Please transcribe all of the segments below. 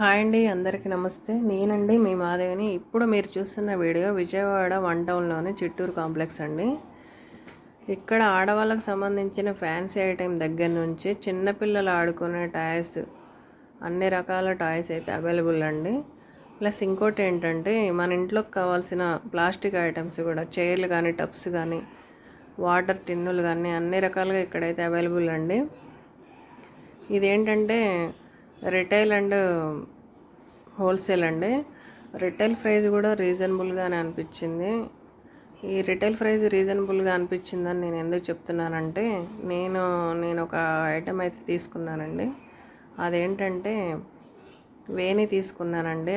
Hi అండి అందరికీ నమస్తే. నేనండి మీ మాధవిని. ఇప్పుడు మీరు చూస్తున్న వీడియో విజయవాడ వన్ టౌన్లోని చిట్టూరు కాంప్లెక్స్ అండి. ఇక్కడ ఆడవాళ్ళకు సంబంధించిన ఫ్యాన్సీ ఐటెం దగ్గర నుంచి చిన్నపిల్లలు ఆడుకునే టాయ్స్ అన్ని రకాల టాయ్స్ అయితే అవైలబుల్ అండి. ప్లస్ ఇంకోటి ఏంటంటే మన ఇంట్లోకి కావాల్సిన ప్లాస్టిక్ ఐటమ్స్ కూడా చైర్లు కానీ టబ్స్ కానీ వాటర్ టిన్నులు కానీ అన్ని రకాలుగా ఇక్కడైతే అవైలబుల్ అండి. ఇదేంటంటే రిటైల్ అండ్ హోల్సేల్ అండి. రిటైల్ ప్రైస్ కూడా రీజనబుల్గానే అనిపించింది. ఈ రిటైల్ ప్రైస్ రీజనబుల్గా అనిపించిందని నేను ఎందుకు చెప్తున్నానంటే నేను నేను ఒక ఐటెం అయితే తీసుకున్నానండి. అదేంటంటే వేణి తీసుకున్నానండి.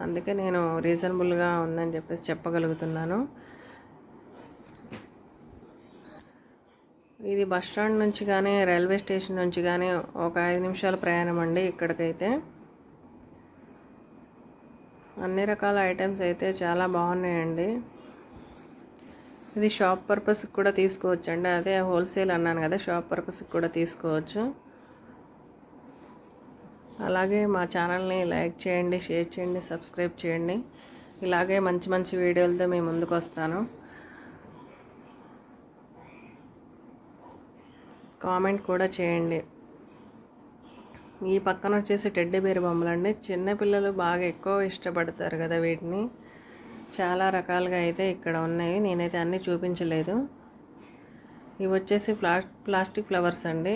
అందుకే నేను రీజనబుల్గా ఉందని చెప్పేసి చెప్పగలుగుతున్నాను. ఇది బస్ స్టాండ్ నుంచి కానీ రైల్వే స్టేషన్ నుంచి కానీ ఒక ఐదు నిమిషాల ప్రయాణం అండి ఇక్కడికైతే. అన్ని రకాల ఐటమ్స్ అయితే చాలా బాగున్నాయండి. ఇది షాప్ పర్పస్కి కూడా తీసుకోవచ్చు అండి అదే హోల్సేల్ అన్నాను కదా షాప్ పర్పస్కి కూడా తీసుకోవచ్చు. అలాగే మా ఛానల్ని లైక్ చేయండి షేర్ చేయండి సబ్స్క్రైబ్ చేయండి. ఇలాగే మంచి మంచి వీడియోలతో మేము ముందుకు వస్తాను. కామెంట్ కూడా చేయండి. ఈ పక్కన వచ్చేసి టెడ్డీ బేర్ బొమ్మలు అండి. చిన్నపిల్లలు బాగా ఎక్కువ ఇష్టపడతారు కదా వీటిని. చాలా రకాలుగా అయితే ఇక్కడ ఉన్నాయి. నేనైతే అన్నీ చూపించలేదు. ఇవి వచ్చేసి ప్లా ప్లాస్టిక్ ఫ్లవర్స్ అండి.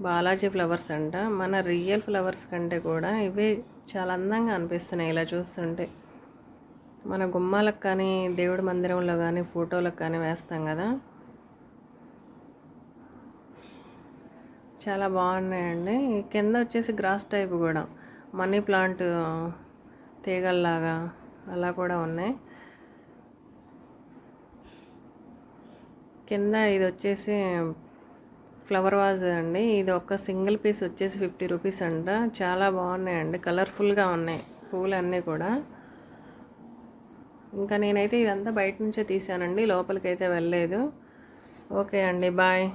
బాలాజీ ఫ్లవర్స్ అంట. మన రియల్ ఫ్లవర్స్ కంటే కూడా ఇవి చాలా అందంగా అనిపిస్తున్నాయి ఇలా చూస్తుంటే. మన గుమ్మాలకు కానీ దేవుడి మందిరంలో కానీ ఫోటోలకు కానీ వేస్తాం కదా. చాలా బాగున్నాయండి. కింద వచ్చేసి గ్రాస్ టైప్ కూడా. మనీ ప్లాంట్ తీగల్లాగా అలా కూడా ఉన్నాయి. కింద ఇది వచ్చేసి ఫ్లవర్ వాజ్ అండి. ఇది ఒక సింగిల్ పీస్ వచ్చేసి ఫిఫ్టీ రూపీస్ అంట. చాలా బాగున్నాయండి. కలర్ఫుల్గా ఉన్నాయి పూలు అన్నీ కూడా. ఇంకా నేనైతే ఇదంతా బయట నుంచే తీసానండి లోపలికి అయితే వెళ్ళలేదు. ఓకే అండి. బాయ్.